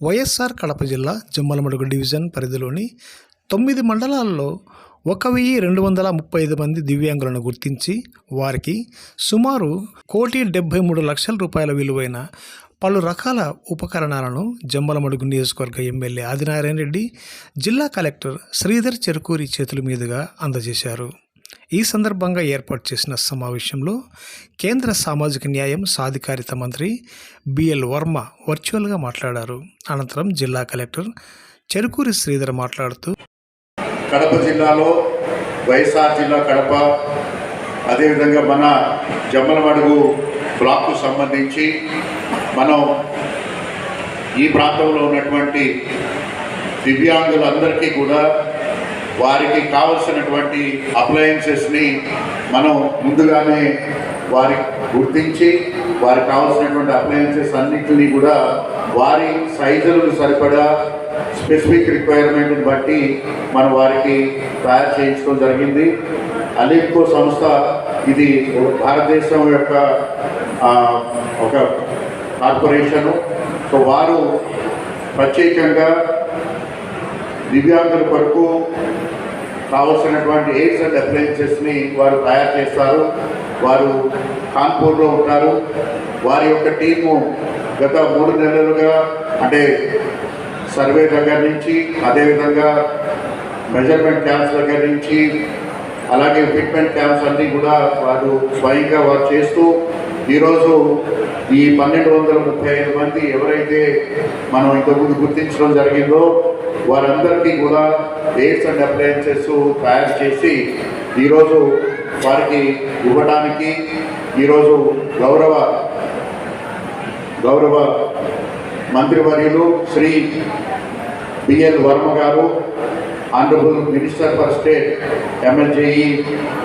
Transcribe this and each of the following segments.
వైఎస్ఆర్ కడప జిల్లా జమ్మలమడుగు డివిజన్ పరిధిలోని తొమ్మిది మండలాల్లో ఒక వెయ్యి రెండు వందల ముప్పై ఐదు మంది దివ్యాంగులను గుర్తించి వారికి సుమారు కోటి డెబ్బై మూడు లక్షల రూపాయల విలువైన పలు రకాల ఉపకరణాలను జమ్మలమడుగు నియోజకవర్గ ఎమ్మెల్యే ఆదినారాయణ రెడ్డి జిల్లా కలెక్టర్ శ్రీధర్ చెరుకూరి చేతుల మీదుగా అందజేశారు. ఈ సందర్భంగా ఏర్పాటు చేసిన సమావేశంలో కేంద్ర సామాజిక న్యాయం సాధికారిత మంత్రి బిఎల్ వర్మ వర్చువల్గా మాట్లాడారు. అనంతరం జిల్లా కలెక్టర్ చెరుకూరి శ్రీధర్ మాట్లాడుతూ కడప జిల్లాలో వైఎస్ఆర్ జిల్లా కడప అదేవిధంగా మన జమ్మలమడుగు బ్లాక్కు సంబంధించి మనం ఈ ప్రాంతంలో ఉన్నటువంటి దివ్యాంగులందరికీ కూడా వారికి కావలసినటువంటి అప్లయన్సెస్ని మనం ముందుగానే వారి గుర్తించి వారికి కావలసినటువంటి అప్లయన్సెస్ అన్నింటినీ కూడా వారి సైజులకు సరిపడా స్పెసిఫిక్ రిక్వైర్మెంట్ని బట్టి మనం వారికి తయారు చేయించడం జరిగింది. అలింకో సంస్థ ఇది భారతదేశం యొక్క ఒక కార్పొరేషను. సో వారు ప్రత్యేకంగా దివ్యాంగుల కొరకు కావలసినటువంటి ఎయిడ్స్ అండ్ అప్లయన్సెస్ని వారు తయారు చేస్తారు. వారు కాన్పూర్లో ఉంటారు. వారి యొక్క టీము గత మూడు నెలలుగా అంటే సర్వే దగ్గర నుంచి అదేవిధంగా మెజర్మెంట్ క్యాంప్స్ దగ్గర నుంచి అలాగే ఫిట్మెంట్ క్యాంప్స్ అన్నీ కూడా వారు స్వయంగా వారు చేస్తూ ఈరోజు ఈ పన్నెండు వందల ముప్పై ఐదు మంది ఎవరైతే మనం ఇంతకుముందు గుర్తించడం జరిగిందో వారందరికీ కూడా ఎయిడ్స్ అండ్ అప్లయన్సెస్ తయారు చేసి ఈరోజు వారికి ఇవ్వడానికి ఈరోజు గౌరవ గౌరవ మంత్రివర్యులు శ్రీ బిఎల్ వర్మ గారు ఆనరబుల్ మినిస్టర్ ఫర్ స్టేట్ ఎమ్మెల్యేఈ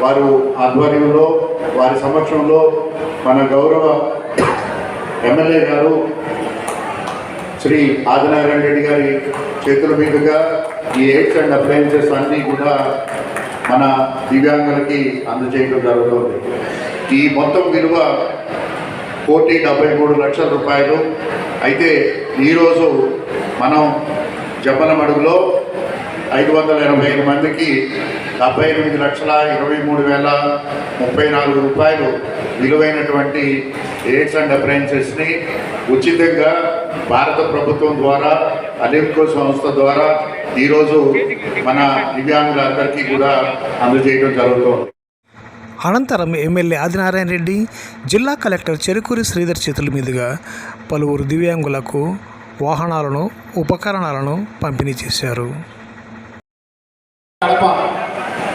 వారు ఆధ్వర్యంలో వారి సమక్షంలో మన గౌరవ ఎమ్మెల్యే గారు శ్రీ ఆదినారాయణ రెడ్డి గారి చేతుల మీదుగా ఈ ఎయిడ్స్ అండ్ అప్లయన్సెస్ అన్నీ కూడా మన దివ్యాంగులకి అందజేయడం జరుగుతుంది. ఈ మొత్తం విలువ కోటి డెబ్బై మూడు లక్షల రూపాయలు. అయితే ఈరోజు మనం జబ్బలమడుగులో ఐదు వందల ఎనభై ఐదు మందికి డెబ్బై ఎనిమిది లక్షల ఇరవై మూడు వేల ముప్పై నాలుగు రూపాయలు విలువైనటువంటి ఎయిడ్స్ అండ్ అప్లయన్సెస్ని ఉచితంగా భారత ప్రభుత్వం ద్వారా అలింకో సంస్థ ద్వారా ఈరోజు మన దివ్యాంగులందరికీ కూడా అందజేయడం జరుగుతుంది. అనంతరం ఎమ్మెల్యే ఆదినారాయణ రెడ్డి జిల్లా కలెక్టర్ చెరుకూరి శ్రీధర్ చేతుల మీదుగా పలువురు దివ్యాంగులకు వాహనాలను ఉపకరణాలను పంపిణీ చేశారు.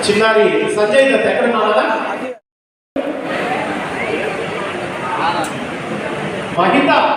చిన్నారి సంజయ్ దత్ ఎక్కడ ఉన్నారా మహిత